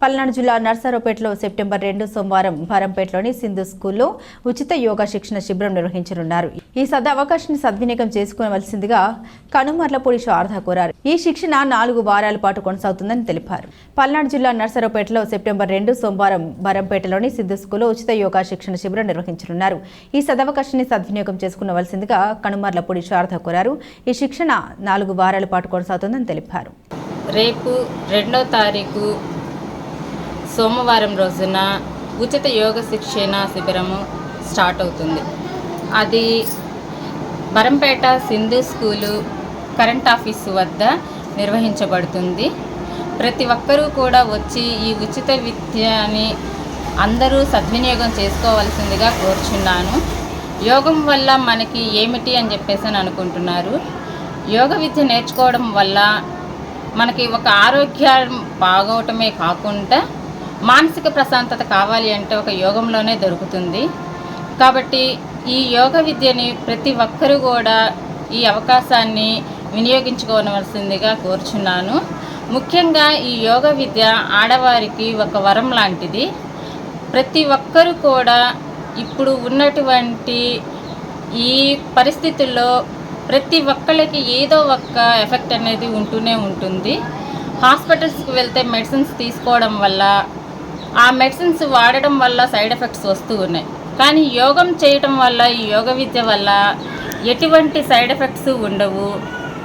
పల్నాడు జిల్లా నర్సారావుపేటలో సెప్టెంబర్ రెండు సోమవారం భారంపేటలోని సింధు స్కూల్లో ఉచిత యోగా శిక్షణ శిబిరం నిర్వహించనున్నారు. ఈ సద అవకాశాన్ని సద్వినియోగం చేసుకోవలసిందిగా కనుమర్లపూడి శారద కోరారు. ఈ శిక్షణ నాలుగు వారాల పాటు కొనసాగుతుందని తెలిపారు. పల్నాడు జిల్లా నర్సారావుపేటలో సెప్టెంబర్ రెండు సోమవారం భారంపేటలోని సింధు స్కూల్లో ఉచిత యోగా శిక్షణ శిబిరం నిర్వహించనున్నారు. ఈ సదవకాశాన్ని సద్వినియోగం చేసుకునవలసిందిగా కనుమర్లపూడి శారద కోరారు. ఈ శిక్షణ నాలుగు వారాల పాటు కొనసాగుతుందని తెలిపారు. రేపు రెండో తారీఖు సోమవారం రోజున ఉచిత యోగ శిక్షణ శిబిరము స్టార్ట్ అవుతుంది. అది Barampeta Sindhu school current office వద్ద నిర్వహించబడుతుంది. ప్రతి ఒక్కరూ కూడా వచ్చి ఈ ఉచిత విద్యని అందరూ సద్వినియోగం చేసుకోవాల్సిందిగా కోరుచున్నాను. యోగం వల్ల మనకి ఏమిటి అని చెప్పేసి అని అనుకుంటున్నారు. యోగ విద్య నేర్చుకోవడం వల్ల మనకి ఒక ఆరోగ్యం బాగోవటమే కాకుండా మానసిక ప్రశాంతత కావాలి అంటే ఒక యోగంలోనే దొరుకుతుంది. కాబట్టి ఈ యోగ విద్యని ప్రతి ఒక్కరూ కూడా ఈ అవకాశాన్ని వినియోగించుకోవలసిందిగా కోరుచున్నాను. ముఖ్యంగా ఈ యోగ విద్య ఆడవారికి ఒక వరం లాంటిది. ప్రతి ఒక్కరూ కూడా ఇప్పుడు ఉన్నటువంటి ఈ పరిస్థితుల్లో ప్రతి ఒక్కళ్ళకి ఏదో ఒక్క ఎఫెక్ట్ అనేది ఉంటూనే ఉంటుంది. హాస్పిటల్స్కి వెళ్తే మెడిసిన్స్ తీసుకోవడం వల్ల ఆ మెడిసిన్స్ వాడడం వల్ల సైడ్ ఎఫెక్ట్స్ వస్తూ ఉన్నాయి. కానీ యోగం చేయటం వల్ల ఈ యోగ విద్య వల్ల ఎటువంటి సైడ్ ఎఫెక్ట్స్ ఉండవు.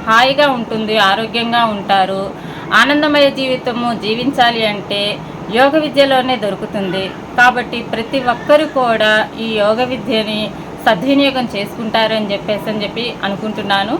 హాయిగా ఉంటుంది ఆరోగ్యంగా ఉంటారు. ఆనందమయ జీవితము జీవించాలి అంటే యోగ విద్యలోనే దొరుకుతుంది. కాబట్టి ప్రతి ఒక్కరు కూడా ఈ యోగ విద్యని సద్వినియోగం చేసుకుంటారని చెప్పేసి అని చెప్పి అనుకుంటున్నాను.